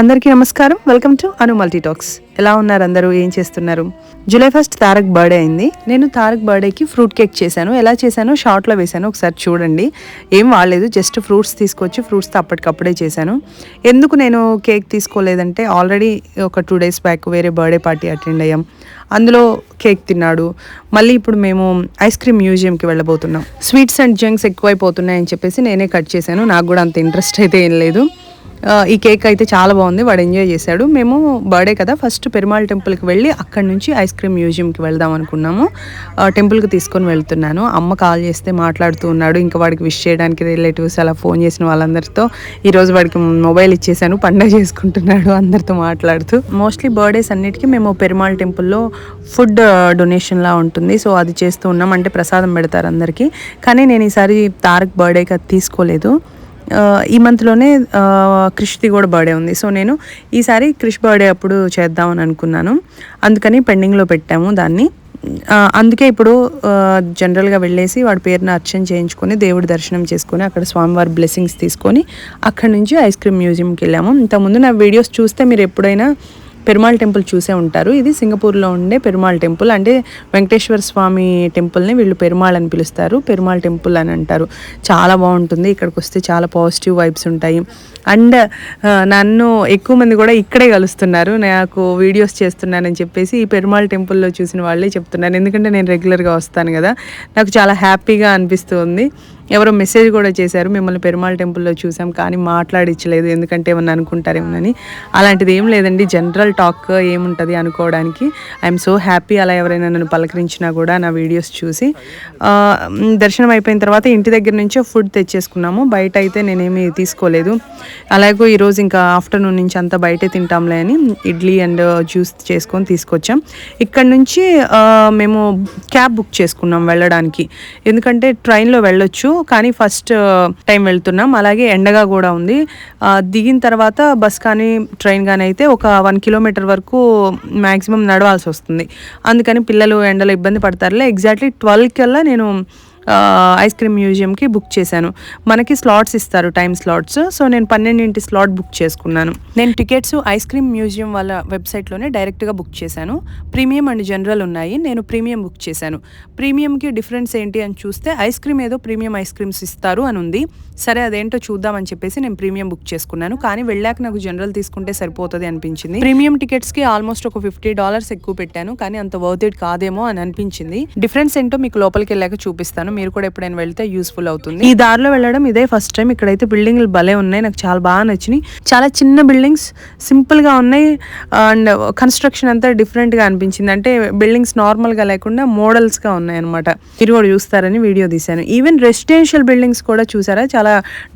అందరికీ నమస్కారం. Welcome to అను మల్టీటాక్స్ ఎలా ఉన్నారు అందరూ? ఏం చేస్తున్నారు? జూలై ఫస్ట్ తారక్ బర్త్డే అయింది. నేను తారక్ బర్త్డేకి ఫ్రూట్ కేక్ చేశాను. ఎలా చేశానో షార్ట్లో వేశాను. ఒకసారి చూడండి. ఏం వాడలేదు. జస్ట్ ఫ్రూట్స్ తీసుకొచ్చి ఫ్రూట్స్తో అప్పటికప్పుడే చేశాను. ఎందుకు నేను కేక్ తీసుకోలేదంటే ఆల్రెడీ ఒక టూ డేస్ బ్యాక్ వేరే బర్త్డే పార్టీ అటెండ్ అయ్యాం. అందులో కేక్ తిన్నాడు. మళ్ళీ ఇప్పుడు మేము ఐస్ క్రీమ్ మ్యూజియంకి వెళ్ళబోతున్నాం. స్వీట్స్ అండ్ జంక్స్ ఎక్కువైపోతున్నాయని చెప్పేసి నేనే కట్ చేశాను. నాకు కూడా అంత ఇంట్రెస్ట్ అయితే ఏం లేదు. ఈ కేక్ అయితే చాలా బాగుంది. వాడు ఎంజాయ్ చేశాడు. మేము బర్త్డే కదా ఫస్ట్ పెరుమాళ్ టెంపుల్కి వెళ్ళి అక్కడి నుంచి ఐస్ క్రీమ్ మ్యూజియంకి వెళ్దాం అనుకున్నాము. టెంపుల్కి తీసుకొని వెళ్తున్నాను. అమ్మ కాల్ చేస్తే మాట్లాడుతూ ఉన్నాడు. ఇంకా వాడికి విష్ చేయడానికి రిలేటివ్స్ అలా ఫోన్ చేసిన వాళ్ళందరితో ఈరోజు వాడికి మొబైల్ ఇచ్చేసాను. పండగ చేసుకుంటున్నాడు అందరితో మాట్లాడుతూ. మోస్ట్లీ బర్త్డేస్ అన్నిటికీ మేము పెరుమాళ్ టెంపుల్లో ఫుడ్ డొనేషన్లా ఉంటుంది. సో అది చేస్తూ ఉన్నాం. అంటే ప్రసాదం పెడతారు అందరికీ. కానీ నేను ఈసారి తారక్ బర్త్డేకి అది తీసుకోలేదు. ఈ మంత్లోనే క్రిష్ది కూడా బర్త్డే ఉంది. సో నేను ఈసారి క్రిష్ బర్త్డే అప్పుడు చేద్దామని అనుకున్నాను. అందుకని పెండింగ్లో పెట్టాము దాన్ని. అందుకే ఇప్పుడు జనరల్గా వెళ్ళేసి వాడి పేరున అర్చన చేయించుకొని దేవుడి దర్శనం చేసుకొని అక్కడ స్వామివారి బ్లెస్సింగ్స్ తీసుకొని అక్కడి నుంచి ఐస్ క్రీమ్ మ్యూజియంకి వెళ్ళాము. ఇంతకుముందు నా వీడియోస్ చూస్తే మీరు ఎప్పుడైనా పెరుమాళ్ టెంపుల్ చూసే ఉంటారు. ఇది సింగపూర్లో ఉండే పెరుమాళ్ టెంపుల్. అంటే వెంకటేశ్వర స్వామి టెంపుల్ని వీళ్ళు పెరుమాళ్ అని పిలుస్తారు. పెరుమాళ్ టెంపుల్ అని అంటారు. చాలా బాగుంటుంది. ఇక్కడికి వస్తే చాలా పాజిటివ్ వైబ్స్ ఉంటాయి. అండ్ నన్ను ఎక్కువ మంది కూడా ఇక్కడే కలుస్తున్నారు. నాకు వీడియోస్ చేస్తున్నానని చెప్పేసి ఈ పెరుమాళ్ టెంపుల్లో చూసిన వాళ్ళే చెప్తున్నారు. ఎందుకంటే నేను రెగ్యులర్గా వస్తాను కదా. నాకు చాలా హ్యాపీగా అనిపిస్తుంది. ఎవరో మెసేజ్ కూడా చేశారు మిమ్మల్ని పెరుమాళ్ టెంపుల్లో చూసాం కానీ మాట్లాడించలేదు ఎందుకంటే ఏమన్నా అనుకుంటారేమోనని అలాంటిది ఏం లేదండి జనరల్ టాక్ ఏముంటుంది అనుకోవడానికి. ఐఎమ్ సో హ్యాపీ అలా ఎవరైనా నన్ను పలకరించినా కూడా నా వీడియోస్ చూసి. దర్శనం అయిపోయిన తర్వాత ఇంటి దగ్గర నుంచే ఫుడ్ తెచ్చేసుకున్నాము. బయట అయితే నేనేమి తీసుకోలేదు. అలాగే ఈరోజు ఇంకా ఆఫ్టర్నూన్ నుంచి అంతా బయటే తింటాంలే అని ఇడ్లీ అండ్ జ్యూస్ చేసుకొని తీసుకొచ్చాం. ఇక్కడ నుంచి మేము క్యాబ్ బుక్ చేసుకున్నాం వెళ్ళడానికి. ఎందుకంటే ట్రైన్లో వెళ్ళొచ్చు కానీ ఫస్ట్ టైం వెళ్తున్నాం. అలాగే ఎండగా కూడా ఉంది. దిగిన తర్వాత బస్ కానీ ట్రైన్ కానీ అయితే ఒక వన్ కిలోమీటర్ వరకు మ్యాక్సిమం నడవాల్సి వస్తుంది. అందుకని పిల్లలు ఎండలో ఇబ్బంది పడతారులే. ఎగ్జాక్ట్లీ ట్వెల్వ్ కల్లా నేను ఐస్ క్రీమ్ మ్యూజియంకి బుక్ చేశాను. మనకి స్లాట్స్ ఇస్తారు టైం స్లాట్స్. సో నేను పన్నెండింటి స్లాట్ బుక్ చేసుకున్నాను. నేను టికెట్స్ ఐస్ క్రీమ్ మ్యూజియం వాళ్ళ వెబ్సైట్లోనే డైరెక్ట్గా బుక్ చేశాను. ప్రీమియం అండ్ జనరల్ ఉన్నాయి నేను ప్రీమియం బుక్ చేశాను. ప్రీమియంకి డిఫరెన్స్ ఏంటి అని చూస్తే ఐస్ క్రీమ్ ఏదో ప్రీమియం ఐస్ క్రీమ్స్ ఇస్తారు అని ఉంది సరే అదేంటో చూద్దామని చెప్పేసి నేను ప్రీమియం బుక్ చేసుకున్నాను. కానీ వెళ్ళాక నాకు జనరల్ తీసుకుంటే సరిపోతుంది అనిపించింది. ప్రీమియం టికెట్స్కి ఆల్మోస్ట్ ఒక ఫిఫ్టీ డాలర్స్ ఎక్కువ పెట్టాను. కానీ అంత వర్త్ ఇట్ కాదేమో అని అనిపించింది. డిఫరెన్స్ ఏంటో మీకు లోపలికి వెళ్ళాక చూపిస్తాను. మీరు కూడా ఎప్పుడైనా వెళ్తే యూస్ఫుల్ అవుతుంది. ఈ దారిలో వెళ్ళడం ఇదే ఫస్ట్ టైం ఇక్కడైతే బిల్డింగ్లు భలే ఉన్నాయి. నాకు చాలా బాగా నచ్చినాయి. చాలా చిన్న బిల్డింగ్స్ సింపుల్గా ఉన్నాయి. అండ్ కన్స్ట్రక్షన్ అంతా డిఫరెంట్గా అనిపించింది. అంటే బిల్డింగ్స్ నార్మల్గా లేకుండా మోడల్స్గా ఉన్నాయి అనమాట మీరు కూడా చూస్తారని వీడియో తీశాను. ఈవెన్ రెసిడెన్షియల్ బిల్డింగ్స్ కూడా చూసారా? చాలా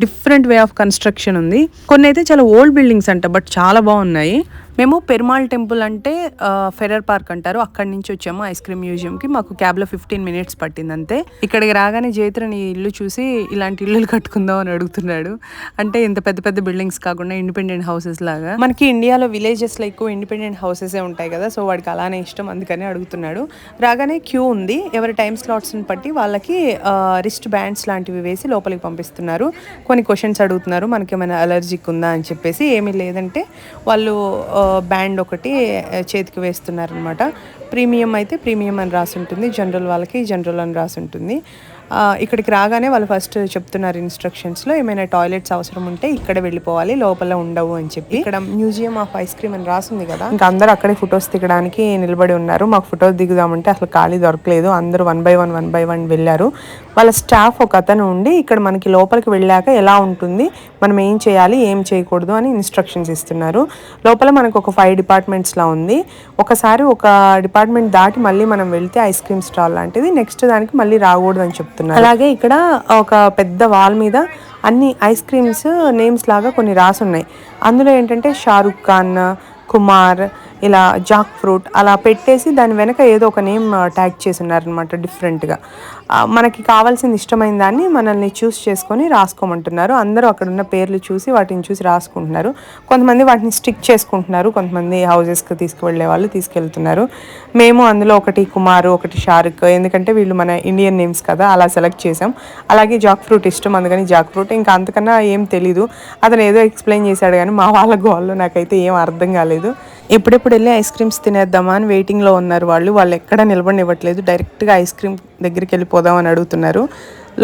డిఫరెంట్ వే ఆఫ్ కన్స్ట్రక్షన్ ఉంది. కొన్ని అయితే చాలా ఓల్డ్ బిల్డింగ్స్ అంట బట్ చాలా బాగున్నాయి. మేము పెరుమాళ్ టెంపుల్ అంటే ఫెరర్ పార్క్ అంటారు. అక్కడి నుంచి వచ్చాము ఐస్ క్రీమ్ మ్యూజియంకి. మాకు క్యాబ్లో ఫిఫ్టీన్ మినిట్స్ పట్టింది అంతే. ఇక్కడికి రాగానే జైత్రన్ ఇల్లు చూసి ఇలాంటి ఇల్లులు కట్టుకుందాం అని అడుగుతున్నాడు. అంటే ఇంత పెద్ద పెద్ద బిల్డింగ్స్ కాకుండా ఇండిపెండెంట్ హౌసెస్ లాగా. మనకి ఇండియాలో విలేజెస్లో ఎక్కువ ఇండిపెండెంట్ హౌసెసే ఉంటాయి కదా. సో వాడికి అలానే ఇష్టం. అందుకని అడుగుతున్నాడు. రాగానే క్యూ ఉంది. ఎవరి టైం స్లాట్స్ని బట్టి వాళ్ళకి రిస్ట్ బ్యాండ్స్ లాంటివి వేసి లోపలికి పంపిస్తున్నారు. కొన్ని క్వశ్చన్స్ అడుగుతున్నారు. మనకి ఏమైనా అలర్జిక్ ఉందా? అని చెప్పేసి. ఏమీ లేదంటే వాళ్ళు బ్యాండ్ ఒకటి చేతికి వేస్తున్నారనమాట ప్రీమియం అయితే ప్రీమియం అని రాసి ఉంటుంది. జనరల్ వాళ్ళకి జనరల్ అని రాసి ఉంటుంది. ఇక్కడికి రాగానే వాళ్ళు ఫస్ట్ చెప్తున్నారు ఇన్స్ట్రక్షన్స్లో ఏమైనా టాయిలెట్స్ అవసరం ఉంటే ఇక్కడ వెళ్ళిపోవాలి లోపల ఉండవు అని చెప్పి. ఇక్కడ మ్యూజియం ఆఫ్ ఐస్ క్రీమ్ అని రాసింది కదా. ఇంకా అందరూ అక్కడే ఫొటోస్ దిగడానికి నిలబడి ఉన్నారు. మాకు ఫొటోస్ దిగుదామంటే అసలు ఖాళీ దొరకలేదు. అందరూ one by one one by one వెళ్ళారు. వాళ్ళ స్టాఫ్ ఒక అతను ఉండి ఇక్కడ మనకి లోపలికి వెళ్ళాక ఎలా ఉంటుంది మనం ఏం చేయాలి ఏం చేయకూడదు అని ఇన్స్ట్రక్షన్స్ ఇస్తున్నారు. లోపల మనకు ఒక ఫైవ్ డిపార్ట్మెంట్స్ లా ఉంది. ఒకసారి ఒక డిపార్ట్మెంట్ దాటి మళ్ళీ మనం వెళ్తే ఐస్ క్రీమ్ స్టాల్ లాంటిది. నెక్స్ట్ దానికి మళ్ళీ రాకూడదు అని చెప్తున్నారు. అలాగే ఇక్కడ ఒక పెద్ద వాల్ మీద అన్ని ఐస్ క్రీమ్స్ నేమ్స్ లాగా కొన్ని రాసి ఉన్నాయి అందులో ఏంటంటే షారుఖ్ ఖాన్ కుమార్ ఇలా జాక్ ఫ్రూట్ అలా పెట్టేసి దాని వెనక ఏదో ఒక నేమ్ ట్యాగ్ చేసి ఉన్నారనమాట డిఫరెంట్గా. మనకి కావాల్సింది ఇష్టమైన దాన్ని మనల్ని చూస్ చేసుకొని రాసుకోమంటున్నారు. అందరూ అక్కడ ఉన్న పేర్లు చూసి వాటిని చూసి రాసుకుంటున్నారు. కొంతమంది వాటిని స్టిక్ చేసుకుంటున్నారు. కొంతమంది హౌజెస్కి తీసుకువెళ్ళే వాళ్ళు తీసుకెళ్తున్నారు. మేము అందులో ఒకటి కుమారు ఒకటి షారుక్ ఎందుకంటే వీళ్ళు మన ఇండియన్ నేమ్స్ కదా అలా సెలెక్ట్ చేసాం అలాగే జాక్ ఫ్రూట్ ఇష్టం అందుకని జాక్ ఫ్రూట్ ఇంకా అంతకన్నా ఏం తెలీదు. అతను ఏదో ఎక్స్ప్లెయిన్ చేశాడు కానీ మా వాళ్ళ గోల్లో నాకైతే ఏం అర్థం కాలేదు. ఎప్పుడెప్పుడు వెళ్ళి ఐస్ క్రీమ్స్ తినేద్దామా అని వెయిటింగ్లో ఉన్నారు వాళ్ళు. వాళ్ళు ఎక్కడ నిలబడినివ్వట్లేదు. డైరెక్ట్గా ఐస్ క్రీమ్ దగ్గరికి వెళ్ళిపోదాం అని అడుగుతున్నారు.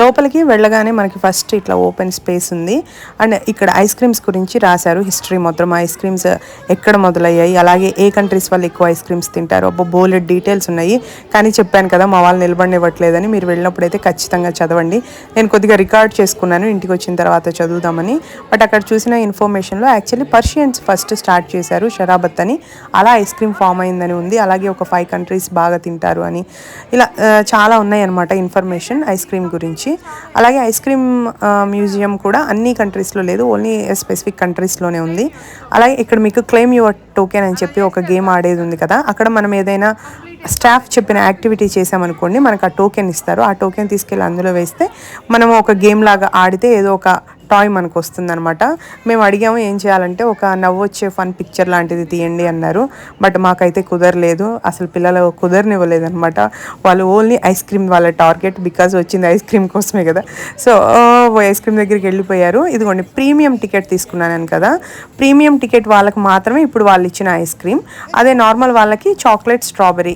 లోపలికి వెళ్ళగానే మనకి ఫస్ట్ ఇట్లా ఓపెన్ స్పేస్ ఉంది. అండ్ ఇక్కడ ఐస్ క్రీమ్స్ గురించి రాశారు. హిస్టరీ మొత్తం ఐస్ క్రీమ్స్ ఎక్కడ మొదలయ్యాయి? అలాగే ఏ కంట్రీస్ వాళ్ళు ఎక్కువ ఐస్ క్రీమ్స్ తింటారు? అబ్బో బోలెడ్ డీటెయిల్స్ ఉన్నాయి. కానీ చెప్పాను కదా మా వాళ్ళు నిలబడినివ్వట్లేదని. మీరు వెళ్ళినప్పుడు అయితే ఖచ్చితంగా చదవండి. నేను కొద్దిగా రికార్డ్ చేసుకున్నాను. ఇంటికి వచ్చిన తర్వాత చదువుదామని. బట్ అక్కడ చూసిన ఇన్ఫర్మేషన్లో యాక్చువల్లీ పర్షియన్స్ ఫస్ట్ స్టార్ట్ చేశారు షరాబత్ అని. అలా ఐస్ క్రీమ్ ఫామ్ అయిందని ఉంది. అలాగే ఒక ఫైవ్ కంట్రీస్ బాగా తింటారు అని. ఇలా చాలా ఉన్నాయి అన్నమాట ఇన్ఫర్మేషన్ ఐస్ క్రీమ్ గురించి. అలాగే ఐస్ క్రీమ్ మ్యూజియం కూడా అన్ని కంట్రీస్లో లేదు. ఓన్లీ స్పెసిఫిక్ కంట్రీస్లోనే ఉంది. అలాగే ఇక్కడ మీకు క్లెయిమ్ యువర్ టోకెన్ అని చెప్పి ఒక గేమ్ ఆడేది ఉంది కదా అక్కడ మనం ఏదైనా స్టాఫ్ చెప్పిన యాక్టివిటీ చేసామనుకోండి మనకు ఆ టోకెన్ ఇస్తారు. ఆ టోకెన్ తీసుకెళ్ళి అందులో వేస్తే మనం ఒక గేమ్ లాగా ఆడితే ఏదో ఒక టాయ్ మనకు వస్తుందనమాట మేము అడిగాము ఏం చేయాలంటే ఒక నవ్వొచ్చే ఫన్ పిక్చర్ లాంటిది తీయండి అన్నారు. బట్ మాకైతే కుదరలేదు. అసలు పిల్లలు కుదరనివ్వలేదు అనమాట వాళ్ళు ఓన్లీ ఐస్ క్రీమ్ వాళ్ళ టార్గెట్ బికాజ్ వచ్చింది ఐస్ క్రీమ్ కోసమే కదా. సో ఐస్ క్రీమ్ దగ్గరికి వెళ్ళిపోయారు. ఇదిగోండి ప్రీమియం టికెట్ తీసుకున్నాను కదా. ప్రీమియం టికెట్ వాళ్ళకి మాత్రమే ఇప్పుడు వాళ్ళు ఇచ్చిన ఐస్ క్రీమ్. అదే నార్మల్ వాళ్ళకి చాక్లెట్ స్ట్రాబెరీ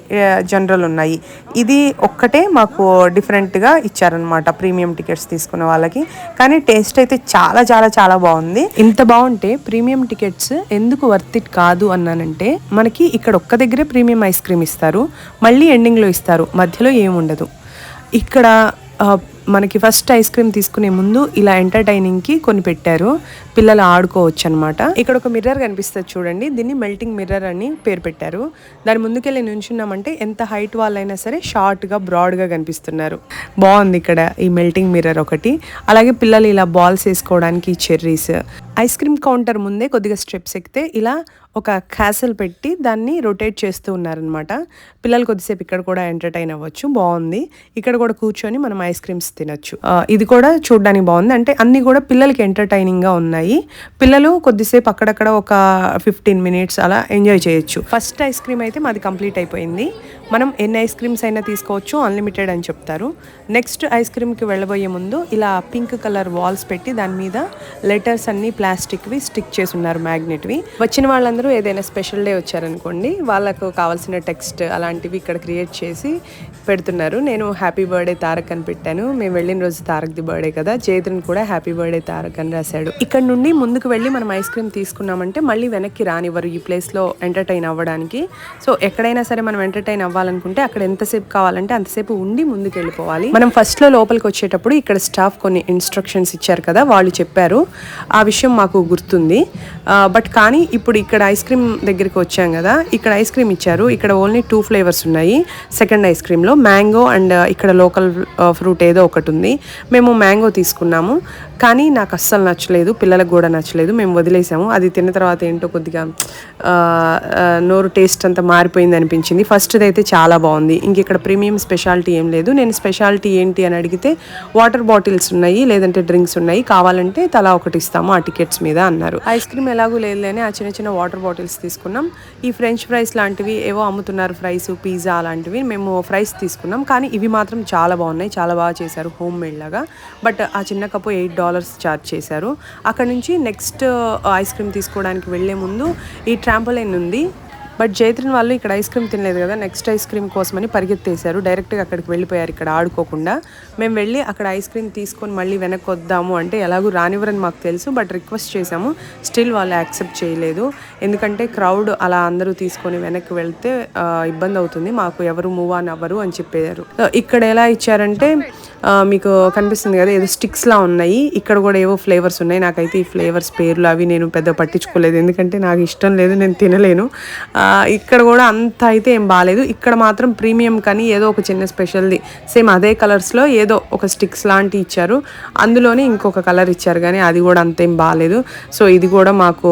జనరల్ ఉన్నాయి. ఇది ఒక్కటే మాకు డిఫరెంట్గా ఇచ్చారనమాట ప్రీమియం టికెట్స్ తీసుకున్న వాళ్ళకి. కానీ టేస్ట్ అయితే చాలా చాలా చాలా బాగుంది. ఇంత బాగుంటే ప్రీమియం టికెట్స్ ఎందుకు వర్త్ ఇట్ కాదు అన్నానంటే మనకి ఇక్కడ ఒక్క దగ్గరే ప్రీమియం ఐస్ క్రీమ్ ఇస్తారు మళ్ళీ ఎండింగ్లో ఇస్తారు మధ్యలో ఏముండదు ఇక్కడ మనకి ఫస్ట్ ఐస్ క్రీమ్ తీసుకునే ముందు ఇలా ఎంటర్టైనింగ్కి కొన్ని పెట్టారు. పిల్లలు ఆడుకోవచ్చు అనమాట ఇక్కడ ఒక మిర్రర్ కనిపిస్తుంది చూడండి. దీన్ని మెల్టింగ్ మిర్రర్ అని పేరు పెట్టారు. దాని ముందుకెళ్ళి నుంచున్నామంటే ఎంత హైట్ వాళ్ళైనా సరే షార్ట్గా బ్రాడ్గా కనిపిస్తున్నారు. బాగుంది ఇక్కడ ఈ మెల్టింగ్ మిర్రర్ ఒకటి. అలాగే పిల్లలు ఇలా బాల్స్ వేసుకోవడానికి చెర్రీస్ ఐస్ క్రీమ్ కౌంటర్ ముందే కొద్దిగా స్టెప్స్ ఎక్కితే ఇలా ఒక క్యాసల్ పెట్టి దాన్ని రొటేట్ చేస్తూ ఉన్నారనమాట పిల్లలు కొద్దిసేపు ఇక్కడ కూడా ఎంటర్టైన్ అవ్వచ్చు బాగుంది. ఇక్కడ కూడా కూర్చొని మనం ఐస్ క్రీమ్స్ తినొచ్చు. ఇది కూడా చూడడానికి బాగుంది. అంటే అన్ని కూడా పిల్లలకి ఎంటర్టైనింగ్గా గా ఉన్నాయి. పిల్లలు కొద్దిసేపు అక్కడక్కడ ఒక ఫిఫ్టీన్ మినిట్స్ అలా ఎంజాయ్ చేయొచ్చు. ఫస్ట్ ఐస్ క్రీమ్ అయితే మాది కంప్లీట్ అయిపోయింది. మనం ఎన్ని ఐస్ క్రీమ్స్ అయినా తీసుకోవచ్చు అన్లిమిటెడ్ అని చెప్తారు. నెక్స్ట్ ఐస్ క్రీమ్కి వెళ్ళబోయే ముందు ఇలా పింక్ కలర్ వాల్స్ పెట్టి దాని మీద లెటర్స్ అన్ని ప్లాస్టిక్వి స్టిక్ చేసి ఉన్నారు మ్యాగ్నెట్వి. వచ్చిన వాళ్ళందరూ ఏదైనా స్పెషల్ డే వచ్చారనుకోండి వాళ్ళకు కావాల్సిన టెక్స్ట్ అలాంటివి ఇక్కడ క్రియేట్ చేసి పెడుతున్నారు. నేను హ్యాపీ బర్త్డే తారక్ అని పెట్టాను. మేము వెళ్ళిన రోజు తారక్ది బర్త్డే కదా జైత్రన్ కూడా హ్యాపీ బర్త్డే తారక్ అని రాశాడు. ఇక్కడ నుండి ముందుకు వెళ్ళి మనం ఐస్ క్రీమ్ తీసుకున్నామంటే మళ్ళీ వెనక్కి రానివ్వరు ఈ ప్లేస్లో ఎంటర్టైన్ అవ్వడానికి. సో ఎక్కడైనా సరే మనం ఎంటర్టైన్ అవ్వాలనుకుంటే అక్కడ ఎంతసేపు కావాలంటే అంతసేపు ఉండి ముందుకు వెళ్ళిపోవాలి. మనం ఫస్ట్లో లోపలికి వచ్చేటప్పుడు ఇక్కడ స్టాఫ్ కొన్ని ఇన్స్ట్రక్షన్స్ ఇచ్చారు కదా వాళ్ళు చెప్పారు. ఆ విషయం మాకు గుర్తుంది. బట్ కానీ ఇప్పుడు ఇక్కడ ఐస్ క్రీమ్ దగ్గరికి వచ్చాం కదా ఇక్కడ ఐస్ క్రీమ్ ఇచ్చారు. ఇక్కడ ఓన్లీ టూ ఫ్లేవర్స్ ఉన్నాయి. సెకండ్ ఐస్ క్రీమ్లో మ్యాంగో అండ్ ఇక్కడ లోకల్ ఫ్రూట్ ఏదో ఒకటి ఉంది. మేము మ్యాంగో తీసుకున్నాము. కానీ నాకు అస్సలు నచ్చలేదు. పిల్లలకు కూడా నచ్చలేదు. మేము వదిలేసాము. అది తిన్న తర్వాత ఏంటో కొద్దిగా నోరు టేస్ట్ అంతా మారిపోయింది అనిపించింది. ఫస్ట్ది అయితే చాలా బాగుంది. ఇంక ఇక్కడ ప్రీమియం స్పెషాలిటీ ఏం లేదు. నేను స్పెషాలిటీ ఏంటి అని అడిగితే వాటర్ బాటిల్స్ ఉన్నాయి లేదంటే డ్రింక్స్ ఉన్నాయి. కావాలంటే తలా ఒకటి ఇస్తాము ఆ టికెట్స్ మీద అన్నారు. ఐస్ క్రీమ్ ఎలాగూ లేదులేని ఆ చిన్న చిన్న వాటర్ బాటిల్స్ తీసుకున్నాం. ఈ ఫ్రెంచ్ ఫ్రైస్ లాంటివి ఏవో అమ్ముతున్నారు ఫ్రైస్ పిజ్జా అలాంటివి మేము ఫ్రైస్ తీసుకున్నాం. కానీ ఇవి మాత్రం చాలా బాగున్నాయి. చాలా బాగా చేశారు హోమ్ మేడ్ లాగా. బట్ ఆ చిన్న కప్పు ఎయిట్ డాలర్స్ ఛార్జ్ చేశారు. అక్కడ నుంచి నెక్స్ట్ ఐస్ క్రీమ్ తీసుకోవడానికి వెళ్ళే ముందు ఈ ట్రాంపోలైన్ ఉంది. బట్ జైత్రిన్ వాళ్ళు ఇక్కడ ఐస్ క్రీమ్ తినలేదు కదా. నెక్స్ట్ ఐస్ క్రీమ్ కోసమని పరిగెత్తేశారు. డైరెక్ట్గా అక్కడికి వెళ్ళిపోయారు. ఇక్కడ ఆడుకోకుండా. మేము వెళ్ళి అక్కడ ఐస్ క్రీమ్ తీసుకొని మళ్ళీ వెనక్కి వద్దాము అంటే ఎలాగూ రానివ్వరని మాకు తెలుసు బట్ రిక్వెస్ట్ చేశాము. స్టిల్ వాళ్ళు యాక్సెప్ట్ చేయలేదు. ఎందుకంటే క్రౌడ్ అలా అందరూ తీసుకొని వెనక్కి వెళ్తే ఇబ్బంది అవుతుంది. మాకు ఎవరు మూవ్ ఆన్ అవ్వరు అని చెప్పారు ఇక్కడ ఎలా ఇచ్చారంటే మీకు కనిపిస్తుంది కదా ఏదో స్టిక్స్ లా ఉన్నాయి. ఇక్కడ కూడా ఏవో ఫ్లేవర్స్ ఉన్నాయి. నాకైతే ఈ ఫ్లేవర్స్ పేర్లు అవి నేను పెద్ద పట్టించుకోలేదు. ఎందుకంటే నాకు ఇష్టం లేదు నేను తినలేను. ఇక్కడ కూడా అంత అయితే ఏం బాగాలేదు ఇక్కడ మాత్రం ప్రీమియం కానీ ఏదో ఒక చిన్న స్పెషల్ది సేమ్ అదే కలర్స్లో ఏదో ఒక స్టిక్స్ లాంటి ఇచ్చారు. అందులోనే ఇంకొక కలర్ ఇచ్చారు కానీ అది కూడా అంతేం బాగాలేదు సో ఇది కూడా మాకు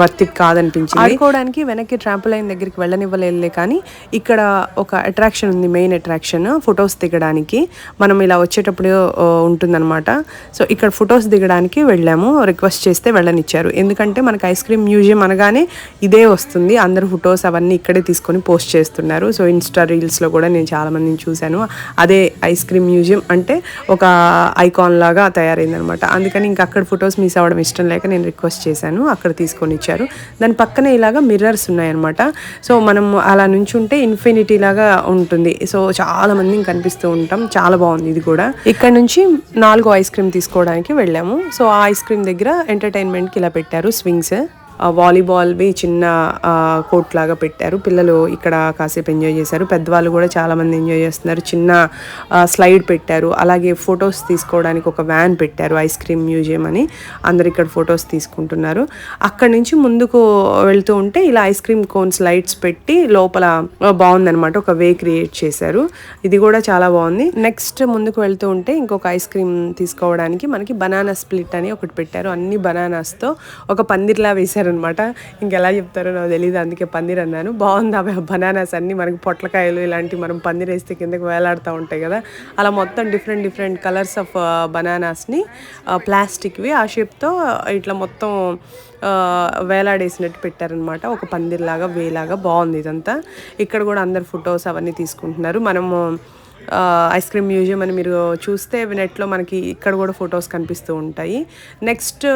వర్తిక్ కాదనిపించింది. ఆడుకోవడానికి వెనక్కి ట్రాంపులైన్ దగ్గరికి వెళ్ళనివ్వలేదులే కానీ ఇక్కడ ఒక అట్రాక్షన్ ఉంది మెయిన్ అట్రాక్షన్ ఫొటోస్ దిగడానికి. మనం ఇలా వచ్చేటప్పుడు ఉంటుందన్నమాట. సో ఇక్కడ ఫొటోస్ దిగడానికి వెళ్ళాము రిక్వెస్ట్ చేస్తే వెళ్ళనిచ్చారు. ఎందుకంటే మనకి ఐస్ క్రీమ్ మ్యూజియం అనగానే ఇదే వస్తుంది. అందరు ఫొటోస్ అవన్నీ ఇక్కడే తీసుకొని పోస్ట్ చేస్తున్నారు. సో ఇన్స్టా రీల్స్లో కూడా నేను చాలా మందిని చూశాను. అదే ఐస్ క్రీమ్ మ్యూజియం అంటే ఒక ఐకాన్ లాగా తయారైంది అనమాట అందుకని ఇంకా అక్కడ ఫొటోస్ మిస్ అవ్వడం ఇష్టం లేక నేను రిక్వెస్ట్ చేశాను. అక్కడ తీసుకొని ఇచ్చారు. దాని పక్కనే ఇలాగా మిర్రర్స్ ఉన్నాయన్నమాట. సో మనం అలా నుంచుంటే ఇన్ఫినిటీ లాగా ఉంటుంది. సో చాలా మంది కనిపిస్తూ ఉంటాం. చాలా బాగుంది ఇది కూడా. ఇక్కడ నుంచి నాలుగు ఐస్ క్రీమ్ తీసుకోవడానికి వెళ్ళాము. సో ఆ ఐస్ క్రీమ్ దగ్గర ఎంటర్టైన్మెంట్కి ఇలా పెట్టారు స్వింగ్స్. వాలీబాల్వి చిన్న కోర్ట్ లాగా పెట్టారు. పిల్లలు ఇక్కడ కాసేపు ఎంజాయ్ చేశారు. పెద్దవాళ్ళు కూడా చాలా మంది ఎంజాయ్ చేస్తున్నారు. చిన్న స్లైడ్ పెట్టారు. అలాగే ఫొటోస్ తీసుకోవడానికి ఒక వ్యాన్ పెట్టారు. ఐస్ క్రీమ్ మ్యూజియం అని అందరు ఇక్కడ ఫొటోస్ తీసుకుంటున్నారు. అక్కడి నుంచి ముందుకు వెళ్తూ ఉంటే ఇలా ఐస్ క్రీమ్ కోన్స్ లైట్స్ పెట్టి లోపల బాగుందనమాట ఒక వే క్రియేట్ చేశారు. ఇది కూడా చాలా బాగుంది. నెక్స్ట్ ముందుకు వెళ్తూ ఉంటే ఇంకొక ఐస్ క్రీమ్ తీసుకోవడానికి మనకి బనానా స్ప్లిట్ అని ఒకటి పెట్టారు. అన్ని బనానాస్తో ఒక పందిర్లా వేశారు అనమాట ఇంకెలా చెప్తారో నాకు తెలియదు అందుకే పందిర్ అన్నాను. బాగుంది అవి బనానాస్ అన్ని మనకి పొట్లకాయలు ఇలాంటి మనం పందిర్ వేస్తే కిందకి వేలాడుతూ ఉంటాయి కదా. అలా మొత్తం డిఫరెంట్ డిఫరెంట్ కలర్స్ ఆఫ్ బనానాస్ని ప్లాస్టిక్వి ఆ షేప్తో ఇట్లా మొత్తం వేలాడేసినట్టు పెట్టారనమాట ఒక పందిర్లాగా వేలాగా బాగుంది ఇదంతా. ఇక్కడ కూడా అందరు ఫొటోస్ అవన్నీ తీసుకుంటున్నారు. మనము ఐస్ క్రీమ్ మ్యూజియం అని మీరు చూస్తే నెట్లో మనకి ఇక్కడ కూడా ఫొటోస్ కనిపిస్తూ ఉంటాయి. నెక్స్ట్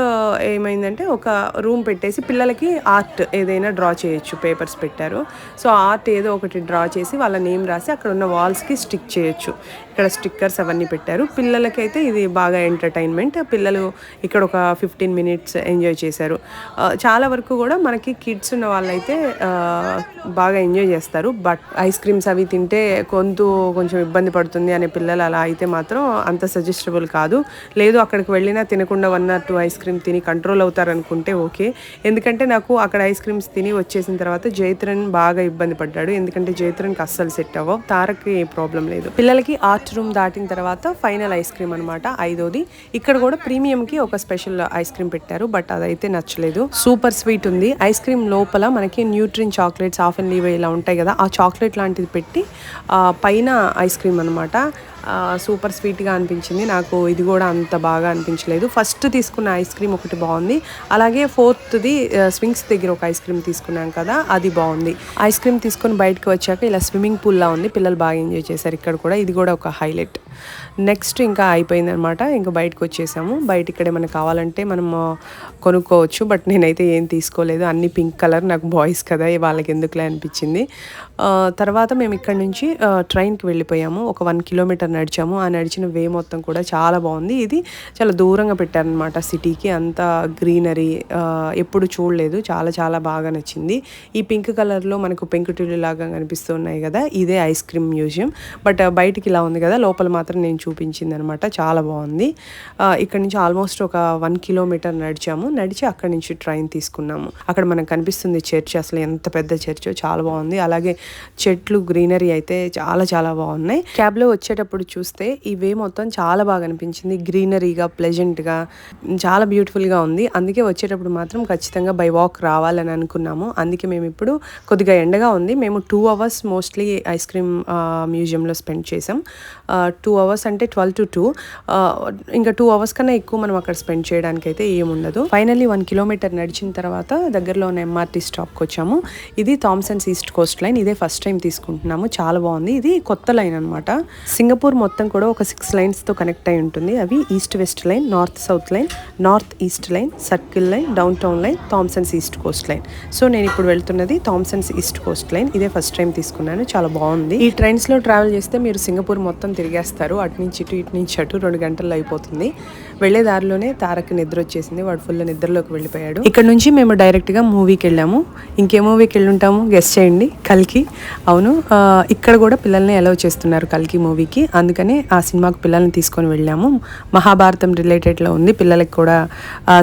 ఏమైందంటే ఒక రూమ్ పెట్టేసి పిల్లలకి ఆర్ట్ ఏదైనా డ్రా చేయొచ్చు పేపర్స్ పెట్టారు. సో ఆర్ట్ ఏదో ఒకటి డ్రా చేసి వాళ్ళ నేమ్ రాసి అక్కడ ఉన్న వాల్స్కి స్టిక్ చేయొచ్చు. ఇక్కడ స్టిక్కర్స్ అవన్నీ పెట్టారు. పిల్లలకైతే ఇది బాగా ఎంటర్టైన్మెంట్. పిల్లలు ఇక్కడ ఒక ఫిఫ్టీన్ మినిట్స్ ఎంజాయ్ చేశారు. చాలా వరకు కూడా మనకి కిడ్స్ ఉన్న వాళ్ళైతే బాగా ఎంజాయ్ చేస్తారు. బట్ ఐస్ క్రీమ్స్ అవి తింటే కొంత కొంచెం ఇబ్బంది ఇబ్బంది పడుతుంది అనే పిల్లలు అలా అయితే మాత్రం అంత సజెస్టబుల్ కాదు. లేదు అక్కడికి వెళ్ళినా తినకుండా one or two ice cream తిని కంట్రోల్ అవుతారనుకుంటే ఓకే. ఎందుకంటే నాకు అక్కడ ఐస్ క్రీమ్స్ తిని వచ్చేసిన తర్వాత జైత్రన్ బాగా ఇబ్బంది పడ్డాడు. ఎందుకంటే జైత్రన్కి అస్సలు సెట్ అవ్వవు. తారక్కి ఏ ప్రాబ్లం లేదు. పిల్లలకి ఆర్ట్ రూమ్ దాటిన తర్వాత ఫైనల్ ఐస్ క్రీమ్ అనమాట ఐదోది. ఇక్కడ కూడా ప్రీమియంకి ఒక స్పెషల్ ఐస్ క్రీమ్ పెట్టారు బట్ అదైతే నచ్చలేదు. సూపర్ స్వీట్ ఉంది. ఐస్ క్రీమ్ లోపల మనకి Nutrine chocolates off and leave ఇలా ఉంటాయి కదా ఆ చాక్లెట్ లాంటిది పెట్టి పైన ఐస్ క్రీమ్ క్రీమ్ అనమాట సూపర్ స్వీట్గా అనిపించింది. నాకు ఇది కూడా అంత బాగా అనిపించలేదు. ఫస్ట్ తీసుకున్న ఐస్ క్రీమ్ ఒకటి బాగుంది. అలాగే ఫోర్త్ది స్వింగ్స్ దగ్గర ఒక ఐస్ క్రీమ్ తీసుకున్నాం కదా అది బాగుంది. ఐస్ క్రీమ్ తీసుకొని బయటకు వచ్చాక ఇలా స్విమ్మింగ్ పూల్లా ఉంది. పిల్లలు బాగా ఎంజాయ్ చేశారు ఇక్కడ కూడా. ఇది కూడా ఒక హైలైట్. నెక్స్ట్ ఇంకా అయిపోయిందనమాట ఇంకా బయటకు వచ్చేసాము. బయట ఇక్కడ ఏమైనా కావాలంటే మనం కొనుక్కోవచ్చు బట్ నేనైతే ఏం తీసుకోలేదు. అన్ని పింక్ కలర్ నాకు బాయ్స్ కదా వాళ్ళకి ఎందుకులే అనిపించింది. తర్వాత మేము ఇక్కడ నుంచి ట్రైన్కి వెళ్ళిపోయాము. ఒక వన్ కిలోమీటర్ నడిచాము. ఆ నడిచిన వే మొత్తం కూడా చాలా బాగుంది. ఇది చాలా దూరంగా పెట్టారనమాట సిటీకి. అంత గ్రీనరీ ఎప్పుడు చూడలేదు. చాలా చాలా బాగా నచ్చింది. ఈ పింక్ కలర్లో మనకు పెంకుటిల్లు లాగా కనిపిస్తున్నాయి కదా ఇదే ఐస్ క్రీమ్ మ్యూజియం. బట్ బయటికి ఇలా ఉంది కదా లోపల మాత్రం నేను చూపించింది అనమాట చాలా బాగుంది. ఇక్కడ నుంచి ఆల్మోస్ట్ ఒక వన్ కిలోమీటర్ నడిచాము. నడిచి అక్కడి నుంచి ట్రైన్ తీసుకున్నాము. అక్కడ మనకు కనిపిస్తుంది చర్చ్. అసలు ఎంత పెద్ద చర్చ్ చాలా బాగుంది. అలాగే చెట్లు గ్రీనరీ అయితే చాలా చాలా బాగున్నాయి. క్యాబ్లో వచ్చేటప్పుడు చూస్తే ఈ వే మొత్తం చాలా బాగా అనిపించింది. గ్రీనరీగా ప్లెజెంట్గా చాలా బ్యూటిఫుల్గా ఉంది. అందుకే వచ్చేటప్పుడు మాత్రం ఖచ్చితంగా బై వాక్ రావాలని అనుకున్నాము. అందుకే మేము ఇప్పుడు కొద్దిగా ఎండగా ఉంది. మేము two hours mostly ice cream మ్యూజియంలో స్పెండ్ చేసాం టూ అవర్స్ అంటే ట్వెల్వ్ టు టూ. ఇంకా టూ అవర్స్ కన్నా ఎక్కువ మనం అక్కడ స్పెండ్ చేయడానికి అయితే ఏముండదు ఫైనల్లీ వన్ కిలోమీటర్ నడిచిన తర్వాత దగ్గరలో ఉన్న ఎంఆర్టీ స్టాప్కి వచ్చాము. ఇది థామ్సన్స్ ఈస్ట్ కోస్ట్ లైన్ ఇదే ఫస్ట్ టైం తీసుకుంటున్నాము. చాలా బాగుంది. ఇది కొత్త లైన్ అనమాట సింగపూర్ మొత్తం కూడా ఒక సిక్స్ లైన్స్తో కనెక్ట్ అయి ఉంటుంది. అవి East West Line North South Line North East Line Circle Line Downtown Line Thomsons East Coast Line so నేను ఇప్పుడు వెళ్తున్నది థామ్సన్స్ ఈస్ట్ కోస్ట్ లైన్ ఇదే ఫస్ట్ టైం తీసుకున్నాను. చాలా బాగుంది. ఈ ట్రైన్స్లో ట్రావెల్ చేస్తే మీరు సింగపూర్ మొత్తం తిరిగేస్తారు. అటు నుంచి ఇటు ఇటు నుంచి అటు రెండు గంటల్లో అయిపోతుంది. వెళ్ళే దారిలోనే తారక్ నిద్ర వచ్చేసింది. వాడు ఫుల్ నిద్రలోకి వెళ్ళిపోయాడు. ఇక్కడ నుంచి మేము డైరెక్ట్గా మూవీకి వెళ్ళాము. ఇంకే మూవీకి వెళ్ళి ఉంటాము గెస్ట్ చేయండి. కల్కి. అవును ఇక్కడ కూడా పిల్లల్ని అలౌ చేస్తున్నారు కల్కి మూవీకి అందుకనే ఆ సినిమాకు పిల్లల్ని తీసుకొని వెళ్ళాము. మహాభారతం రిలేటెడ్లో ఉంది. పిల్లలకి కూడా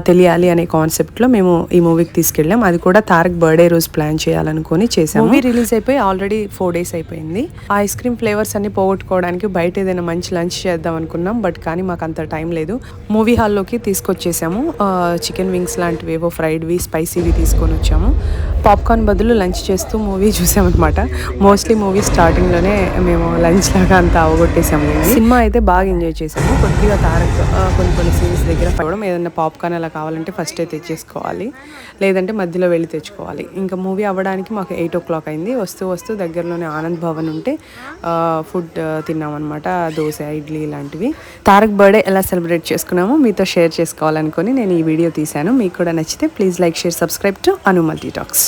తెలియాలి అనే కాన్సెప్ట్లో మేము ఈ మూవీకి తీసుకెళ్ళాం. అది కూడా తారక్ బర్త్డే రోజు ప్లాన్ చేయాలనుకుని చేసాము మూవీ రిలీజ్ అయిపోయి ఆల్రెడీ ఫోర్ డేస్ అయిపోయింది. ఐస్ క్రీమ్ ఫ్లేవర్స్ అన్ని పోగొట్టుకోవడానికి బయట ఏదైనా మంచి లంచ్ చేద్దాం అనుకున్నాం. బట్ కానీ మాకు అంత టైం లేదు. మూవీ హాల్లోకి తీసుకొచ్చేసాము. చికెన్ వింగ్స్ లాంటివి ఏవో ఫ్రైడ్వి స్పైసీవి తీసుకొని వచ్చాము. పాప్కార్న్ బదులు లంచ్ చేస్తూ మూవీ చూసామన్నమాట. మోస్ట్లీ మూవీ స్టార్టింగ్లోనే మేము లంచ్ లాగా అంతా అవగొట్టేసాము సినిమా అయితే బాగా ఎంజాయ్ చేసాము. కొద్దిగా తారక్ కొన్ని కొన్ని సీన్స్ దగ్గర పడడం ఏదైనా పాప్కార్న్ అలా కావాలంటే ఫస్ట్ అయితే తెచ్చేసుకోవాలి. లేదంటే మధ్యలో వెళ్ళి తెచ్చుకోవాలి. ఇంకా మూవీ అవ్వడానికి మాకు ఎయిట్ ఓ క్లాక్ అయింది. వస్తూ వస్తూ దగ్గరలోనే ఆనంద్ భవన్ ఉంటే ఫుడ్ తిన్నామన్నమాట. దోశ ఇడ్లీ ఇలాంటివి తారక్ బర్త్డే ఎలా సెలబ్రేట్ చేసుకున్నామో మీతో షేర్ చేసుకోవాలనుకొని నేను ఈ వీడియో తీశాను. మీకు కూడా నచ్చితే please like share subscribe to Anu Talks